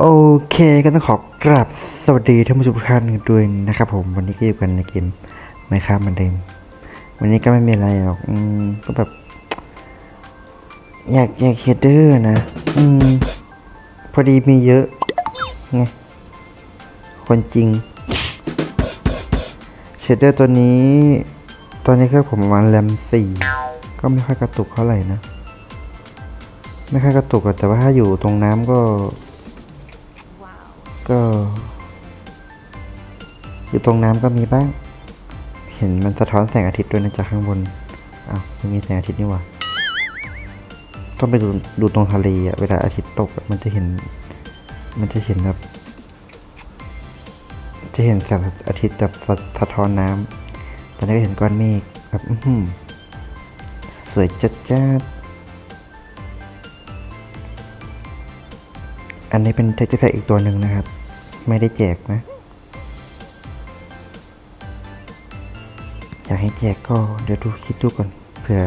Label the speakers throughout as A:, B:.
A: โอเคก็ต้องขอกราบสวัสดีท่านผู้ชมทุกท่านด้วยนะครับผมวันนี้ก็อยู่กันในเกมไม่ครับเหมือนเดิมวันนี้ก็ไม่มีอะไรหรอกอืมก็แบบ อยากอยากเฮดเดอร์นะอืมพอดีมีเยอะไงคนจริงเชดเดอร์ตัวนี้ ตอนนี้คือผมประมาณแรมสี่ก็ไม่ค่อยกระตุกเท่าไหร่นะ ไม่ค่อยกระตุกแต่ว่าถ้าอยู่ตรงน้ำก็ ก็ อยู่ตรงน้ำก็มีบ้าง เห็นมันสะท้อนแสงอาทิตย์ด้วยนะจากข้างบนอ้าวม่มีแสงอาทิตย์นี่หว่าต้องไปดูดูตรงทะเลอะเวลาอาทิตย์ตกมันจะเห็น มันจะเห็นแบบจะเห็นแสงอาทิตย์แบบสะท้อนน้ำตอนนี้ก็เห็นก้อนเมฆแบบสวยจัดจ้า อันนี้เป็นเทคนิคอีกตัวหนึ่งนะครับ ไม่ได้แจกนะ อยากให้แจกก็เดี๋ยวดูคิดดูก่อนเผื่อ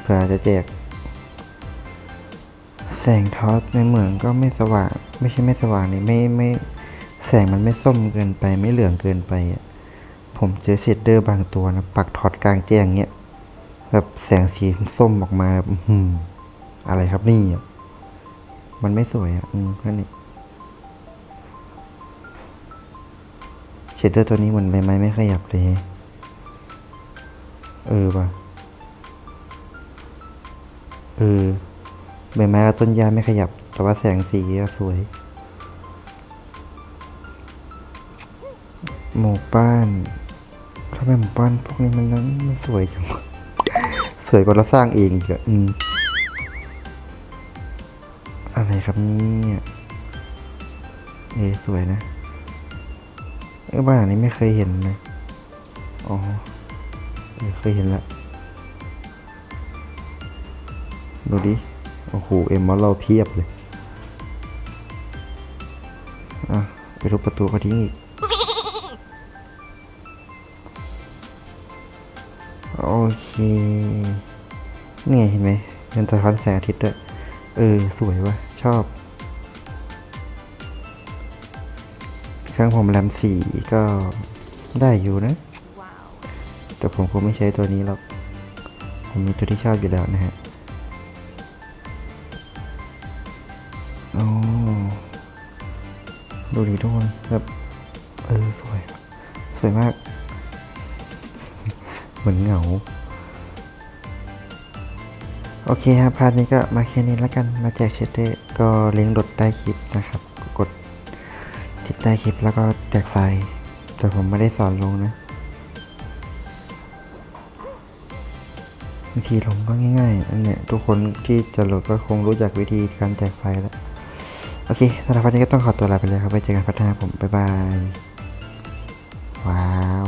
A: เผื่อจะแจก แสงทอสในเหมืองก็ไม่สว่าง ไม่ใช่ไม่สว่างนี่ไม่ไม่แสงมันไม่ส้มเกินไปไม่เหลืองเกินไปผมเจอเชดเดอร์บางตัวนะปักถอดกลางแจ้งเงี้ยแบบแสงสีส้มออกมาแบบอื้อะไรครับนี่ มันไม่สวยอะ อืมแค่นี้เชดเดอร์ตัวนี้มือนใบไม้ไม่ขยับเลย เออว่ะ เออ ใบไม้กับต้นหญ้าไม่ขยับ แต่ว่าแสงสีก็สวย หมู่บ้านทำไมหมู่บ้านพวกนี้มันนั้นมันสวยจัง สวยกว่าเราสร้างเองอีกอะอืม อะไรครับนี่เอสวยนะ เออบ้านหลังนี้ไม่เคยเห็นนะอ๋อเออเคยเห็นละดูดิ โอ้โห เอ็มมอลเราเพียบเลย อะ ไปทุบประตูเขาทิ้งอีกโอเค นี่เห็นไหมมันสะท้อนแสงอาทิตย์ด้วย เออ สวยว่ะ ชอบ เครื่องผมแรมสี่ก็ได้อยู่นะ แต่ผมคงไม่ใช้ตัวนี้หรอก ผมมีตัวที่ชอบอยู่แล้วนะฮะโอ้ดูดิทุกคนแบบเออ สวย สวยมาก เหมือนเหงา โอเคครับพาร์ทนี้ก็มาแค่นี้แล้วกันมาแจกเชดเดอร์ก็ลิงก์โหลดใต้คลิปนะครับ กดติดใต้คลิปแล้วก็แจกไฟล์แต่ผมไม่ได้สอนลงนะวิธีลงก็ง่ายๆอันเนี้ยทุกคนที่จะโหลดก็คงรู้จักวิธีการแจกไฟล์แล้วโอเคสำหรับวันนี้ก็ต้องขอตัวลาไปเลยครับไว้เจอกันพัฒนาผมบ๊ายบาย ว้าว